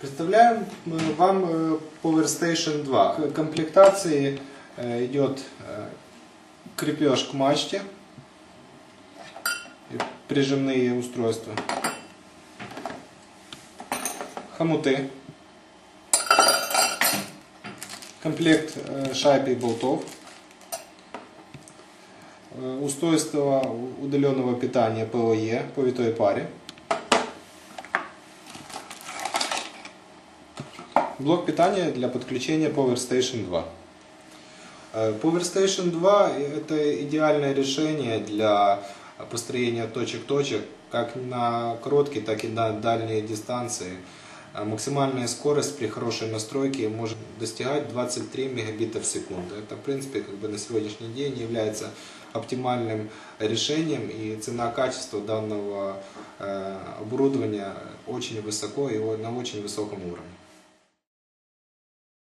Представляем мы вам э, Power Station 2. К комплектации э, идет э, крепеж к мачте, прижимные устройства, хомуты, комплект э, шайб и болтов, э, устройство удаленного питания ПОЕ по витой паре, Блок питания для подключения Power Station 2. Э, Power Station 2 это идеальное решение для построения точек-точек как на короткие, так и на дальние дистанции. Э, Максимальная скорость при хорошей настройке может достигать 23 мегабита в секунду. Это, в принципе, как бы на сегодняшний день является оптимальным решением, и цена-качество данного э, оборудования очень высоко и на очень высоком уровне.